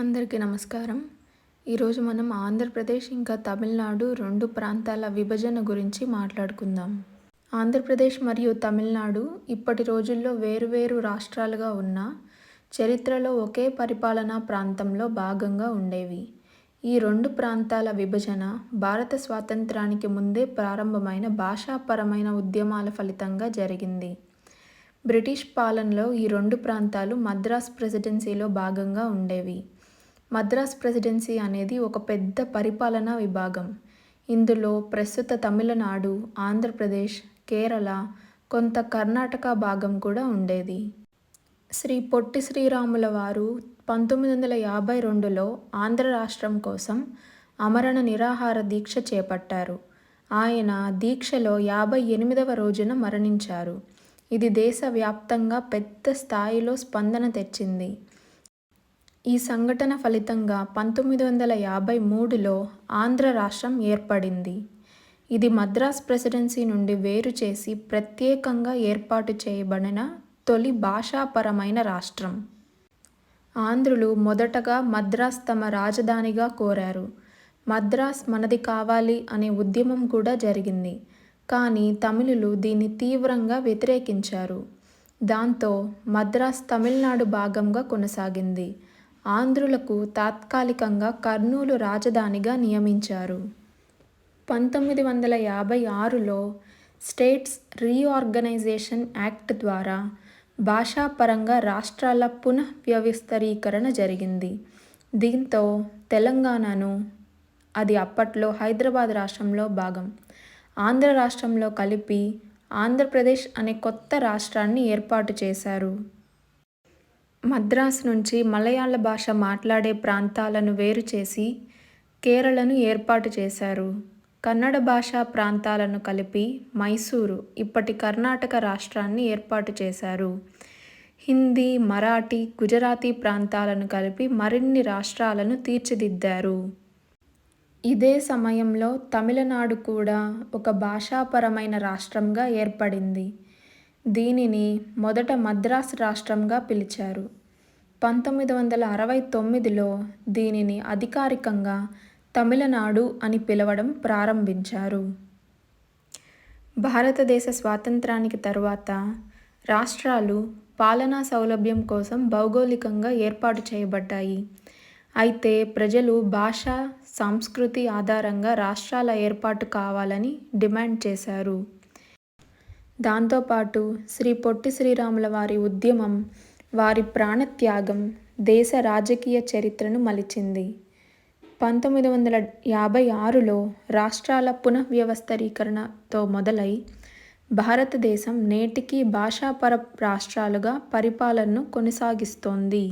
అందరికీ నమస్కారం. ఈరోజు మనం ఆంధ్రప్రదేశ్ ఇంకా తమిళనాడు రెండు ప్రాంతాల విభజన గురించి మాట్లాడుకుందాం. ఆంధ్రప్రదేశ్ మరియు తమిళనాడు ఇప్పటి రోజుల్లో వేరువేరు రాష్ట్రాలుగా ఉన్న చరిత్రలో ఒకే పరిపాలనా ప్రాంతంలో భాగంగా ఉండేవి. ఈ రెండు ప్రాంతాల విభజన భారత స్వాతంత్రానికి ముందే ప్రారంభమైన భాషాపరమైన ఉద్యమాల ఫలితంగా జరిగింది. బ్రిటిష్ పాలనలో ఈ రెండు ప్రాంతాలు మద్రాస్ ప్రెసిడెన్సీలో భాగంగా ఉండేవి. మద్రాస్ ప్రెసిడెన్సీ అనేది ఒక పెద్ద పరిపాలనా విభాగం. ఇందులో ప్రస్తుత తమిళనాడు ఆంధ్రప్రదేశ్ కేరళ కొంత కర్ణాటక భాగం కూడా ఉండేది. శ్రీ పొట్టి శ్రీరాముల వారు పంతొమ్మిది వందల యాభై రెండులో ఆంధ్ర రాష్ట్రం కోసం అమరణ నిరాహార దీక్ష చేపట్టారు. ఆయన దీక్షలో యాభై ఎనిమిదవ రోజున మరణించారు. ఇది దేశవ్యాప్తంగా పెద్ద స్థాయిలో స్పందన తెచ్చింది. ఈ సంఘటన ఫలితంగా పంతొమ్మిది వందల యాభై మూడులో ఆంధ్ర రాష్ట్రం ఏర్పడింది. ఇది మద్రాస్ ప్రెసిడెన్సీ నుండి వేరు చేసి ప్రత్యేకంగా ఏర్పాటు చేయబడిన తొలి భాషాపరమైన రాష్ట్రం. ఆంధ్రులు మొదటగా మద్రాస్ తమ రాజధానిగా కోరారు. మద్రాస్ మనది కావాలి అనే ఉద్యమం కూడా జరిగింది. కానీ తమిళులు దీన్ని తీవ్రంగా వ్యతిరేకించారు. దాంతో మద్రాస్ తమిళనాడు భాగంగా కొనసాగింది. ఆంధ్రులకు తాత్కాలికంగా కర్నూలు రాజధానిగా నియమించారు. పంతొమ్మిది వందల యాభై ఆరులో స్టేట్స్ రీఆర్గనైజేషన్ యాక్ట్ ద్వారా భాషాపరంగా రాష్ట్రాల పునఃవ్యవస్థీకరణ జరిగింది. దీంతో తెలంగాణను అది అప్పట్లో హైదరాబాద్ రాష్ట్రంలో భాగం ఆంధ్ర రాష్ట్రంలో కలిపి ఆంధ్రప్రదేశ్ అనే కొత్త రాష్ట్రాన్ని ఏర్పాటు చేశారు. మద్రాస్ నుంచి మలయాళ భాష మాట్లాడే ప్రాంతాలను వేరు చేసి కేరళను ఏర్పాటు చేశారు. కన్నడ భాషా ప్రాంతాలను కలిపి మైసూరు ఇప్పటి కర్ణాటక రాష్ట్రాన్ని ఏర్పాటు చేశారు. హిందీ మరాఠీ గుజరాతీ ప్రాంతాలను కలిపి మరిన్ని రాష్ట్రాలను తీర్చిదిద్దారు. ఇదే సమయంలో తమిళనాడు కూడా ఒక భాషాపరమైన రాష్ట్రంగా ఏర్పడింది. దీనిని మొదట మద్రాస్ రాష్ట్రంగా పిలిచారు. పంతొమ్మిది వందల అరవై తొమ్మిదిలో దీనిని అధికారికంగా తమిళనాడు అని పిలవడం ప్రారంభించారు. భారతదేశ స్వాతంత్రానికి తరువాత రాష్ట్రాలు పాలనా సౌలభ్యం కోసం భౌగోళికంగా ఏర్పాటు చేయబడ్డాయి. అయితే ప్రజలు భాష సంస్కృతి ఆధారంగా రాష్ట్రాల ఏర్పాటు కావాలని డిమాండ్ చేశారు. దాంతోపాటు శ్రీ పొట్టి శ్రీరాముల వారి ఉద్యమం వారి ప్రాణత్యాగం దేశ రాజకీయ చరిత్రను మలిచింది. పంతొమ్మిది వందల యాభై ఆరులో రాష్ట్రాల పునఃవ్యవస్థీకరణతో మొదలై భారతదేశం నేటికీ భాషాపర రాష్ట్రాలుగా పరిపాలనను కొనసాగిస్తోంది.